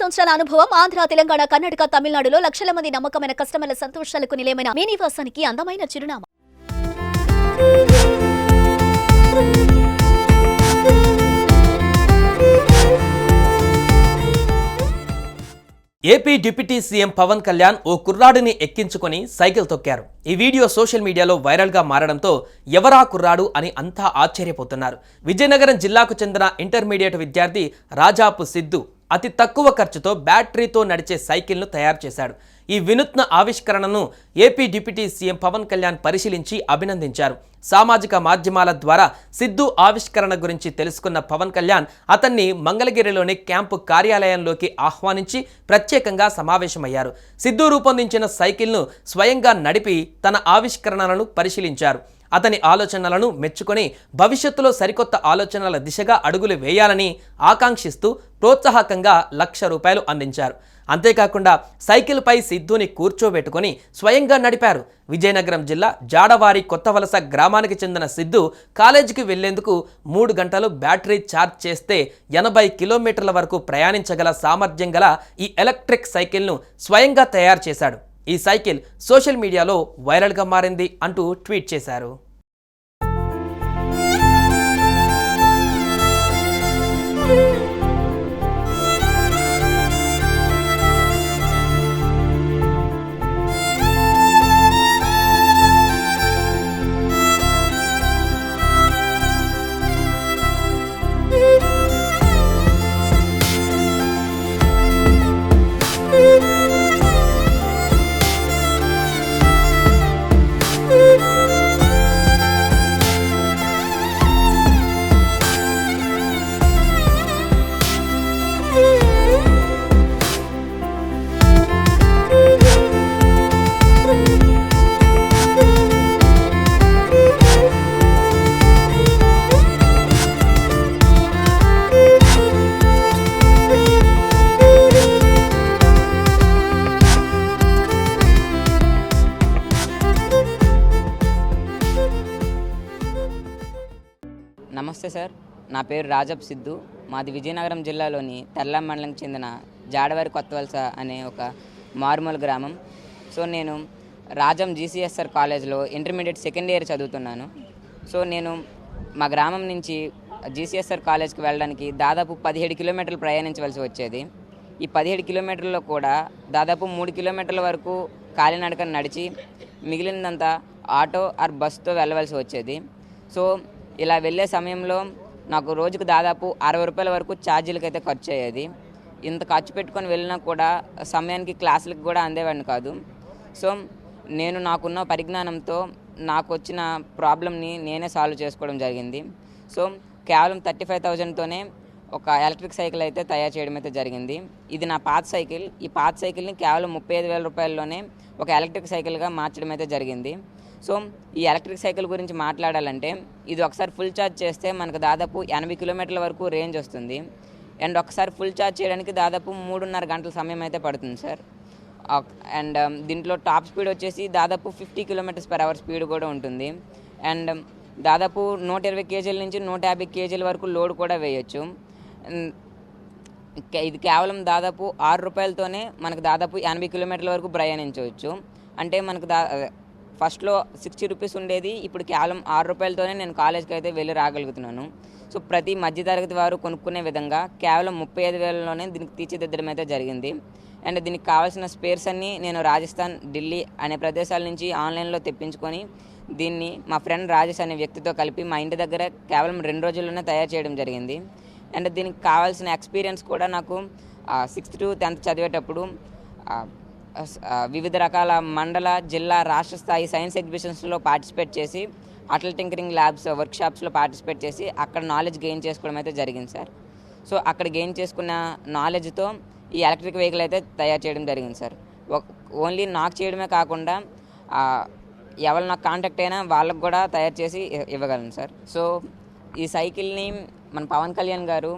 సంవత్సరాల అనుభవం ఆంధ్ర తెలంగాణ కర్ణాటక తమిళనాడులో లక్షల మంది నమ్మకమైన కస్టమర్ల సంతోషాలకు నిలయమైన మీ నివాసానికి అందమైన చిరునామా. AP deputy CM Pawan Kalyan ఓ కుర్రాడిని ఎక్కించుకొని సైకిల్ తొక్కారు. ఈ వీడియో సోషల్ మీడియాలో వైరల్గా మారడంతో ఎవరా కుర్రాడు అని అంతా ఆశ్చర్యపోతున్నారు. విజయనగరం జిల్లాకు చెందిన ఇంటర్మీడియట్ విద్యార్థి రాజాపు సిద్ధు అతి తక్కువ ఖర్చుతో బ్యాటరీతో నడిచే సైకిల్ను తయారు చేశాడు. ఈ వినూత్న ఆవిష్కరణను AP deputy CM Pawan Kalyan పరిశీలించి అభినందించారు. సామాజిక మాధ్యమాల ద్వారా సిద్ధు ఆవిష్కరణ గురించి తెలుసుకున్న పవన్ కళ్యాణ్ అతన్ని మంగళగిరిలోని క్యాంపు కార్యాలయంలోకి ఆహ్వానించి ప్రత్యేకంగా సమావేశమయ్యారు. సిద్ధు రూపొందించిన సైకిల్ను స్వయంగా నడిపి తన ఆవిష్కరణలను పరిశీలించారు. అతని ఆలోచనలను మెచ్చుకొని భవిష్యత్తులో సరికొత్త ఆలోచనల దిశగా అడుగులు వేయాలని ఆకాంక్షిస్తూ ప్రోత్సాహకంగా లక్ష రూపాయలు అందించారు. అంతేకాకుండా సైకిల్పై సిద్ధుని కూర్చోబెట్టుకొని స్వయంగా నడిపారు. విజయనగరం జిల్లా జాడవారి కొత్తవలస గ్రామానికి చెందిన సిద్ధు కాలేజీకి వెళ్ళేందుకు మూడు గంటలు బ్యాటరీ ఛార్జ్ చేస్తే ఎనభై కిలోమీటర్ల వరకు ప్రయాణించగల సామర్థ్యం గల ఈ ఎలక్ట్రిక్ సైకిల్ను స్వయంగా తయారు చేశాడు. ఈ సైకిల్ సోషల్ మీడియాలో వైరల్గా మారింది అంటూ ట్వీట్ చేశారు. నమస్తే సార్. నా పేరు రాజబ్ సిద్ధు. మాది విజయనగరం జిల్లాలోని తెల్లం మండలంకి చెందిన జాడవారి కొత్తవలస అనే ఒక మారుమూల గ్రామం. సో నేను రాజం జీసీఎస్ఆర్ కాలేజ్లో ఇంటర్మీడియట్ సెకండ్ ఇయర్ చదువుతున్నాను. సో నేను మా గ్రామం నుంచి జీసీఎస్ఆర్ కాలేజ్కి వెళ్ళడానికి దాదాపు పదిహేడు కిలోమీటర్లు ప్రయాణించవలసి వచ్చేది. ఈ పదిహేడు కిలోమీటర్లలో కూడా దాదాపు మూడు కిలోమీటర్ల వరకు కాలినడకను నడిచి మిగిలినంతా ఆటో ఆర్ బస్సుతో వెళ్ళవలసి వచ్చేది. సో ఇలా వెళ్ళే సమయంలో నాకు రోజుకు దాదాపు అరవై రూపాయల వరకు ఛార్జీలకు అయితే ఖర్చు అయ్యేది. ఇంత ఖర్చు పెట్టుకొని వెళ్ళినా కూడా సమయానికి క్లాసులకు కూడా అందేవాడిని కాదు. సో నేను నాకున్న పరిజ్ఞానంతో నాకు వచ్చిన ప్రాబ్లమ్ని నేనే సాల్వ్ చేసుకోవడం జరిగింది. సో కేవలం థర్టీ ఫైవ్ థౌజండ్తోనే ఒక ఎలక్ట్రిక్ సైకిల్ అయితే తయారు చేయడం అయితే జరిగింది. ఇది నా పాత సైకిల్. ఈ పాత సైకిల్ని కేవలం ముప్పై ఐదు వేల రూపాయల్లోనే ఒక ఎలక్ట్రిక్ సైకిల్గా మార్చడం అయితే జరిగింది. సో ఈ ఎలక్ట్రిక్ సైకిల్ గురించి మాట్లాడాలంటే ఇది ఒకసారి ఫుల్ ఛార్జ్ చేస్తే మనకు దాదాపు ఎనభై కిలోమీటర్ల వరకు రేంజ్ వస్తుంది. అండ్ ఒకసారి ఫుల్ ఛార్జ్ చేయడానికి దాదాపు మూడున్నర గంటల సమయం అయితే పడుతుంది సార్. అండ్ um, దీంట్లో టాప్ స్పీడ్ వచ్చేసి దాదాపు fifty kilometres per hour speed కూడా ఉంటుంది. అండ్ um, దాదాపు నూట ఇరవై కేజీల నుంచి నూట యాభై కేజీల వరకు లోడ్ కూడా వేయచ్చు. ఇది కేవలం దాదాపు ఆరు రూపాయలతోనే మనకు దాదాపు ఎనభై కిలోమీటర్ల వరకు ప్రయాణించవచ్చు. అంటే మనకు దా ఫస్ట్లో సిక్స్టీ రూపీస్ ఉండేది ఇప్పుడు కేవలం ఆరు రూపాయలతోనే నేను కాలేజ్కి అయితే వెళ్ళి రాగలుగుతున్నాను. సో ప్రతి మధ్యతరగతి వారు కొనుక్కునే విధంగా కేవలం ముప్పై ఐదు వేలలోనే దీనికి తీర్చిదిద్దడం అయితే జరిగింది. అండ్ దీనికి కావాల్సిన స్పేర్స్ అన్నీ నేను రాజస్థాన్ ఢిల్లీ అనే ప్రదేశాల నుంచి ఆన్లైన్లో తెప్పించుకొని దీన్ని మా ఫ్రెండ్ రాజేష్ అనే వ్యక్తితో కలిపి మా ఇంటి దగ్గర కేవలం రెండు రోజుల్లోనే తయారు చేయడం జరిగింది. అండ్ దీనికి కావాల్సిన ఎక్స్పీరియన్స్ కూడా నాకు సిక్స్త్ టు టెన్త్ చదివేటప్పుడు వివిధ రకాల మండల జిల్లా రాష్ట్ర స్థాయి సైన్స్ ఎగ్జిబిషన్స్లో పార్టిసిపేట్ చేసి అటల్ టింకరింగ్ ల్యాబ్స్ వర్క్షాప్స్లో పార్టిసిపేట్ చేసి అక్కడ నాలెడ్జ్ గెయిన్ చేసుకోవడం అయితే జరిగింది సార్. సో అక్కడ గెయిన్ చేసుకున్న నాలెడ్జ్తో ఈ ఎలక్ట్రిక్ వెహికల్ అయితే తయారు చేయడం జరిగింది సార్. ఓన్లీ నాకు చేయడమే కాకుండా ఎవరు నాకు కాంటాక్ట్ అయినా వాళ్ళకు కూడా తయారు చేసి ఇవ్వగలను సార్. సో ఈ సైకిల్ని మన పవన్ కళ్యాణ్ గారు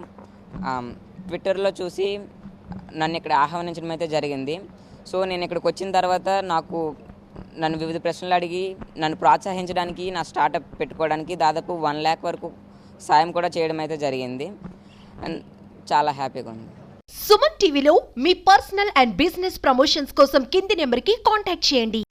ట్విట్టర్లో చూసి నన్ను ఇక్కడ ఆహ్వానించడం అయితే జరిగింది. సో నేను ఇక్కడికి వచ్చిన తర్వాత నాకు నన్ను వివిధ ప్రశ్నలు అడిగి నన్ను ప్రోత్సహించడానికి నా స్టార్టప్ పెట్టుకోవడానికి దాదాపు వన్ ల్యాక్ వరకు సాయం కూడా చేయడం అయితే జరిగింది. అండ్ చాలా హ్యాపీగా ఉంది. సుమన్ టీవీలో మీ పర్సనల్ అండ్ బిజినెస్ ప్రమోషన్స్ కోసం కింది నెంబర్కి కాంటాక్ట్ చేయండి.